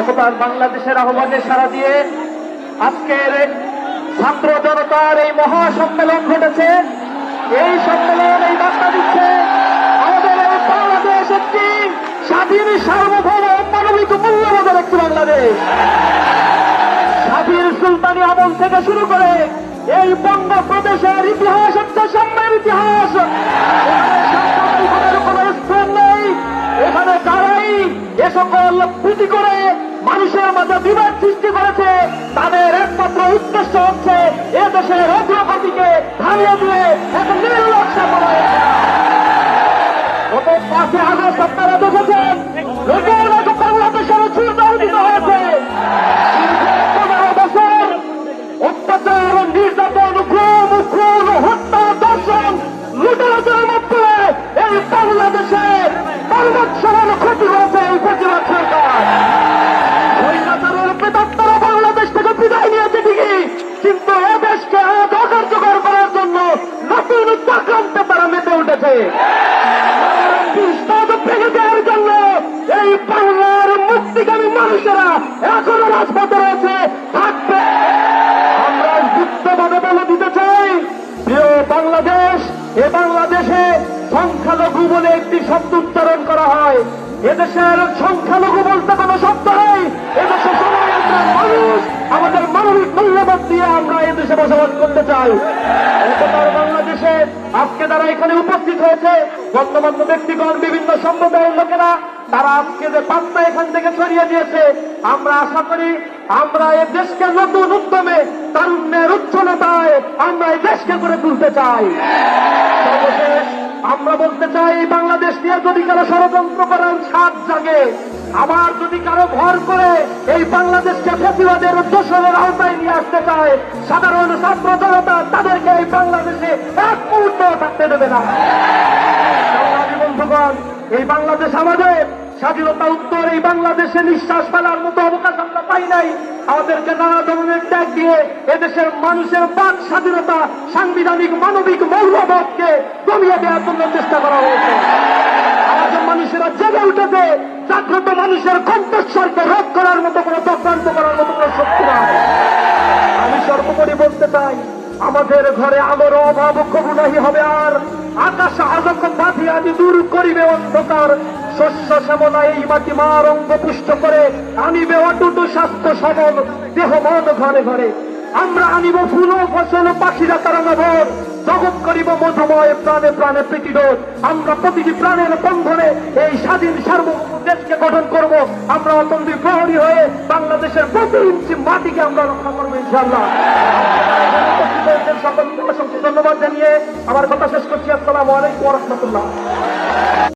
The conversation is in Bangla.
একতার বাংলাদেশের আহ্বানে সারা দিয়ে আজকের ছাত্র জনতার এই মহা সম্মেলন ঘটেছে। এই সম্মেলন, এই বার্তা দিচ্ছে আমাদের এই বাংলাদেশ একটি স্বাধীন, সার্বভৌম, মানবিক, মূল্যবোধের একটি বাংলাদেশ। স্বাধীন সুলতানি আমল থেকে শুরু করে এই বঙ্গ প্রদেশের ইতিহাস পুঁজি করে মানুষের মাঝে বিবাদ সৃষ্টি করেছে, তাদের একমাত্র উদ্দেশ্য হচ্ছে এ দেশের অগ্রগতিকে থামিয়ে দিয়ে এক নির্লক্ষ্য করা গত পাঁচে আগস্ট আপনারা দেখেছেন লোকের মতো বাংলাদেশের চূর্ণ উদিত হয়েছে। দর্শন বাংলাদেশ ক্ষতি হয়েছে এই প্রতিবাদ। ঠিকই কিন্তু এ দেশকে আজ অকার্যকর করার জন্য নতুন চক্রান্তে তারা মেতে উঠেছে। এই বাংলার মানুষেরা এখনও রাজপথে রয়েছে, থাকবে। আমরা বলে দিতে চাই, প্রিয় বাংলাদেশ, এ বাংলাদেশে সংখ্যালঘু বলে একটি শব্দ উচ্চারণ করা হয়। এদেশের সংখ্যালঘু বলতে কোনো শব্দ নেই এদেশে বসবাস করতে একতার বাংলাদেশে আজকে যারা এখানে উপস্থিত হয়েছে গণ্যমান্য ব্যক্তিগণ, বিভিন্ন সম্প্রদায়ের লোকেরা, তারা আজকে যে পাত্তা এখান থেকে ছড়িয়ে দিয়েছে, আমরা আশা করি আমরা এই দেশকে নতুন উদ্যমে, তারুণ্যের উচ্ছলতায় আমরা এই দেশকে করে তুলতে চাই। আমরা বলতে চাই বাংলাদেশ নিয়ে যদি কারও ষড়যন্ত্র করার সাত জাগে আবার যদি কারও ভর করে এই বাংলাদেশকে ফেসিবাদের দোষরের আওতায় নিয়ে আসতে চায়, সাধারণ ছাত্র তাদেরকে এই বাংলাদেশে এক মুহূর্ত থাকতে দেবে না। বন্ধুগণ, এই বাংলাদেশ আমাদের স্বাধীনতা উত্তর, এই বাংলাদেশে নিঃশ্বাস ফেলার মতো অবকাশ আমরা পাই নাই। আমাদেরকে নানা ধরনের ত্যাগ দিয়ে এদেশের মানুষের বাক স্বাধীনতা সাংবিধানিক মানবিক মৌলবোধকে কমিয়ে দেওয়ার জন্য চেষ্টা করা হয়েছে। জেগে উঠেছে, জাগ্রত মানুষের কণ্ঠস্বরকে রোধ করার মতো কোনো চক্রান্ত করার মতো কোনো শক্তি নাই। আমি সর্বোপরি বলতে চাই, আমাদের ঘরে আলোর অভাব কবুনাহি হবে আর আকাশ আলোক বাঁধি আমি দূর করিবে অন্ধকার। শস্য শ্যামলা এই মাটি মার অঙ্গ পুষ্ট করে আনিবে অটুট স্বাস্থ্য সবল দেহ মন ঘরে ঘরে। আমরা আনিব ফুল ফসল, পাখিরা তারা নবর জগৎ করিব মধুময় প্রাণে প্রাণে প্রীতিরোধ আমরা প্রতিটি প্রাণের বন্ধনে এই স্বাধীন সার্বভৌম দেশকে গঠন করব। আমরা অতন্ত্রী প্রহরী হয়ে বাংলাদেশের প্রতি ইঞ্চি মাটিকে আমরা রক্ষা করব ইনশাল্লাহ সকলকে অসংখ্য ধন্যবাদ জানিয়ে আমার কথা শেষ করছি। আসসালামু আলাইকুম রহমতুল্লাহ।